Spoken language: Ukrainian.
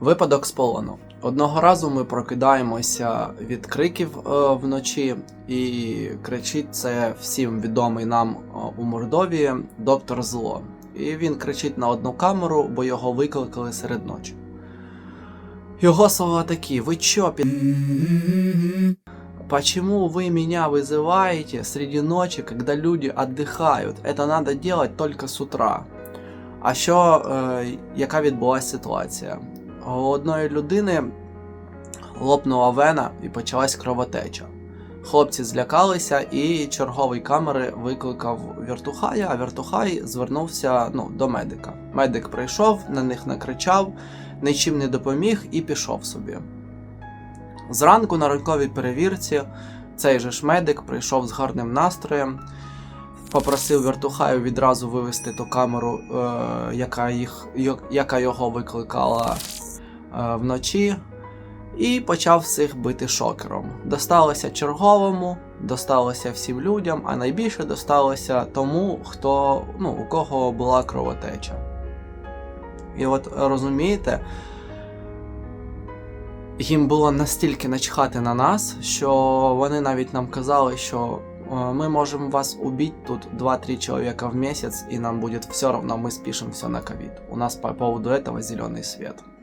Випадок з полону. Одного разу ми прокидаємося від криків е, вночі, і кричить це всім відомий нам е, у Мордовії доктор Зло. І він кричить на одну камеру, бо його викликали серед ночі. Його слова такі: Ви чо, пі... Почему вы меня вызываете среди ночи, когда люди отдыхают? Это надо делать только с утра. А що, е, яка відбулася ситуація? У одної людини лопнула вена і почалась кровотеча. Хлопці злякалися, і черговий камери викликав вертухая, а вертухай звернувся ну, до медика. Медик прийшов, на них накричав, нічим не допоміг і пішов собі. Зранку на ранковій перевірці цей же ж медик прийшов з гарним настроєм, попросив вертухаю відразу вивести ту камеру, е, яка, їх, яка його викликала вночі, і почав всіх бити шокером. Досталося черговому, досталося всім людям, а найбільше досталося тому, хто, ну, у кого була кровотеча. І от розумієте, їм було настільки начхати на нас, що вони навіть нам казали, що е, ми можемо вас убить тут 2-3 человека в месяц, и нам будет все равно, мы спишем все на ковид. У нас по поводу этого зеленый свет.